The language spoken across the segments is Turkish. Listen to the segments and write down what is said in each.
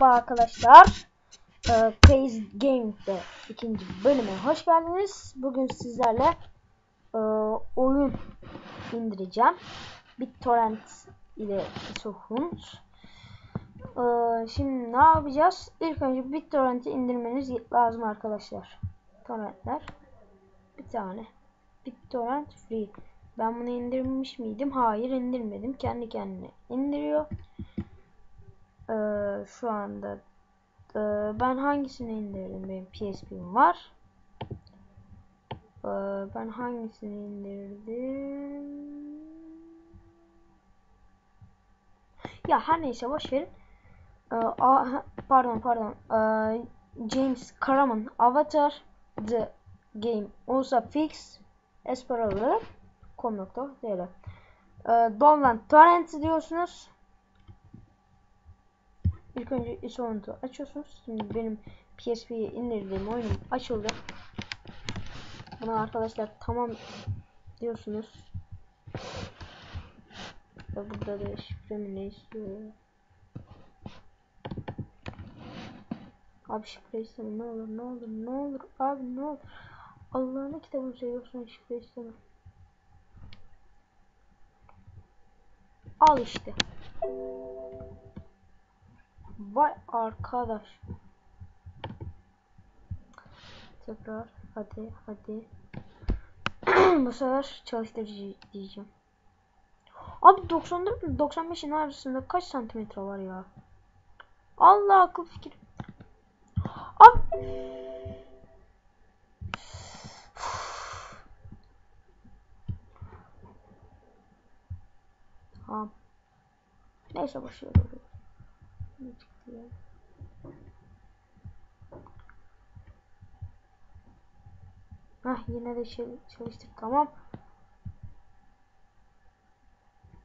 Merhaba arkadaşlar. Ee, Crazy ikinci bölüme hoş geldiniz. Bugün sizlerle e, oyun indireceğim. BitTorrent ile Sohunt. Ee, şimdi ne yapacağız? İlk önce BitTorrent'i indirmeniz lazım arkadaşlar. Torrentler. Bir tane. BitTorrent Free. Ben bunu indirmiş miydim? Hayır indirmedim. Kendi kendine indiriyor. Şu anda e, ben hangisini indirdim? Benim PSP'm var. Ee, ben hangisini indirdim? Ya her neyse boş. Ee, a, pardon pardon. Ee, James Karaman Avatar The Game also fix Espero'ları com.tr ee, Download Torrent diyorsunuz. İlk önce isont'u açıyorsunuz. Şimdi benim PSP'ye indirdiğim oyunum açıldı. Buna arkadaşlar tamam diyorsunuz. Ve burada da şifremi ne istiyor? Abi şifre istemem ne olur ne olur ne olur abi ne olur. Allah'ın kitabını seviyorsan şifre istemem. Al işte. Vay arkadaş. Tekrar hadi hadi. Bu sefer çalıştırıcı diyeceğim. Abi 94 ile 95'in arasında kaç santimetre var ya? Allah akıl fikir. Abi. Tamam. Neyse başlayalım. Ne çıktı ya? Hah yine de şey çalıştır tamam.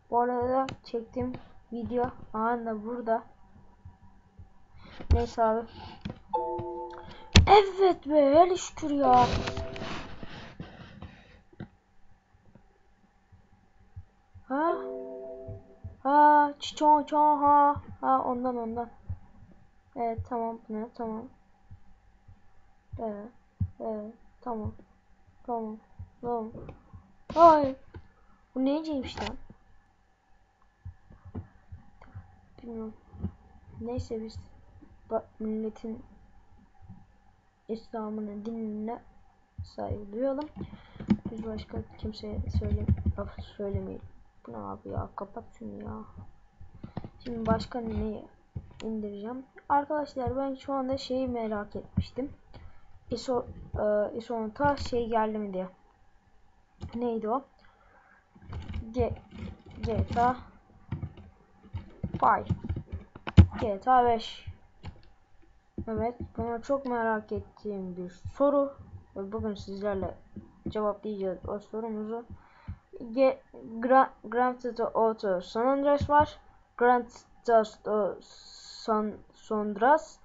Bu arada çektim video anında burada. Neyse abi. Evet be hele şükür ya. Ha? Ha, çiçon çon ha. Ha ondan ondan. Evet tamam ne tamam. Evet. Evet tamam. Tamam. Tamam. Hayır. Bu neyciymiş lan? Bilmiyorum. Neyse biz milletin İslam'ını dinine saygı duyalım. Biz başka kimseye söyle söylemeyelim. Bu ne abi ya? Kapat şunu ya. Şimdi başka neyi indireceğim? Arkadaşlar ben şu anda şeyi merak etmiştim. ISO e, ISO'nun şey geldi mi diye. Neydi o? G GTA 5 GTA 5 Evet, bunu çok merak ettiğim bir soru. Ve bugün sizlerle cevaplayacağız o sorumuzu. G Gra Grand Theft Auto San Andreas var. Grand Theft San Andreas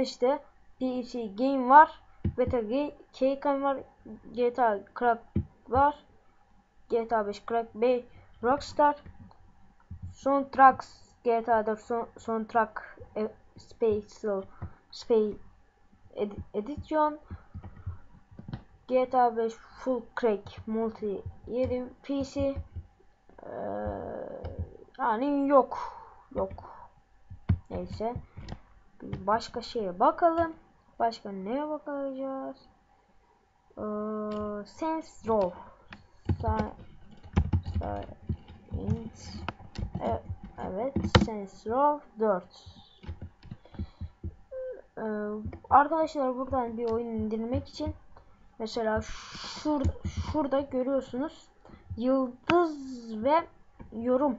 işte PC Game var. Beta Keycam var. GTA Crack var. GTA 5 Crack Bay Rockstar Soundtracks GTA 4 son, Soundtrack e, Space Space Ed Edition GTA 5 Full Crack Multi 7 PC ee, yani yok yok. Neyse. Başka şeye bakalım. Başka neye bakacağız? Ee, Sense Row. Evet, evet Sense Row 4 ee, arkadaşlar buradan bir oyun indirmek için Mesela şur şurada görüyorsunuz. Yıldız ve yorum.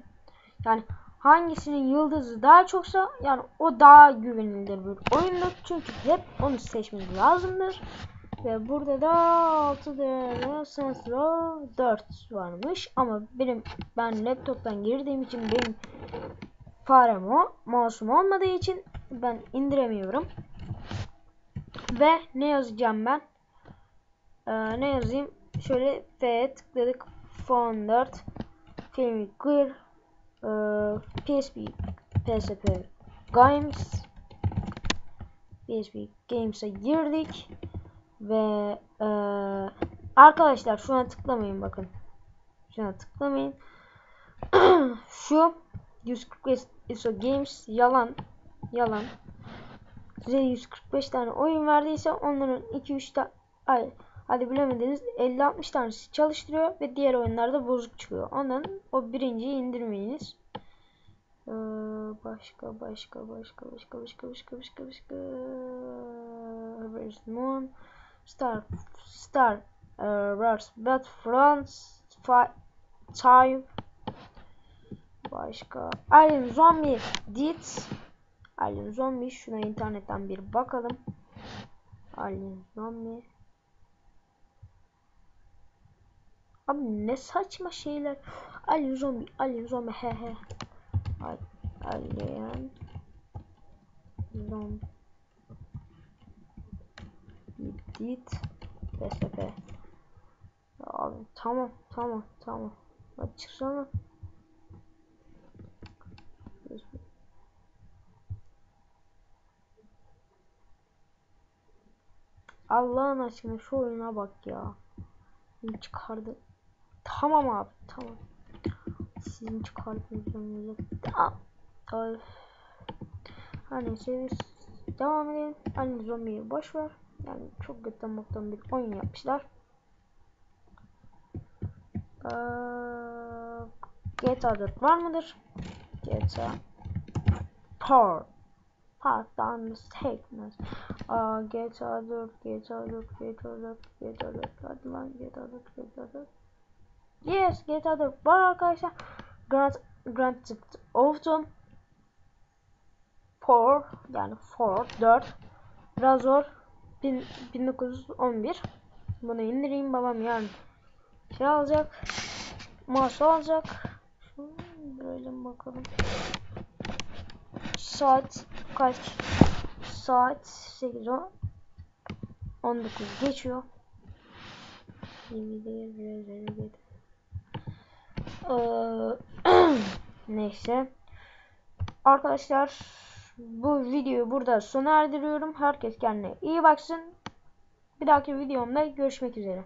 Yani hangisinin yıldızı daha çoksa yani o daha güvenilir bir oyundur. Çünkü hep onu seçmeniz lazımdır. Ve burada da 6 değerli Sensro 4 varmış. Ama benim ben laptoptan girdiğim için benim farem o. Mouse'um olmadığı için ben indiremiyorum. Ve ne yazacağım ben? Ee, ne yazayım? Şöyle F tıkladık. Phone 4 Film Clear ee, PSP PSP Games PSP Games'e girdik. Ve eee, arkadaşlar şuna tıklamayın bakın. Şuna tıklamayın. Şu 145 ISO Games yalan. Yalan. Size 145 tane oyun verdiyse onların 2-3 tane ay hadi bilemediniz. 50-60 tanesi çalıştırıyor ve diğer oyunlarda bozuk çıkıyor. Ondan o birinciyi indirmeyiniz. Ee, başka başka başka başka başka başka başka başka. Where's Moon. Star Star uh, Wars Battlefront Five Başka. Alien Zombie Did Alien Zombie şuna internetten bir bakalım. Alien Zombie Abi ne saçma şeyler. Alien Zombie Alien Zombie he he Alien Zombie Did PSP Abi tamam tamam tamam. Hadi çıksana. Allah'ın aşkına şu oyuna bak ya. Çıkardı. Tamam abi tamam. Sizin çıkardığınız. Tamam. Ay. Her neyse biz devam edelim. Aynı zombiyi boş ver. Yani çok götten moktan bir oyun yapmışlar. Ee, GTA 4 var mıdır? GTA Part Part'tan Statements Aa, GTA 4 GTA 4 GTA 4 GTA 4 hadi lan GTA 4 GTA 4 Yes GTA 4 var arkadaşlar. Grand Grand Theft Auto 4 yani 4 4 biraz zor. 1911 bunu indireyim babam yarın şey alacak. Mouse alacak. Şunu indirelim bakalım. Saat kaç? Saat 8 10 19 geçiyor neyse. Arkadaşlar bu videoyu burada sona erdiriyorum. Herkes kendine iyi baksın. Bir dahaki videomda görüşmek üzere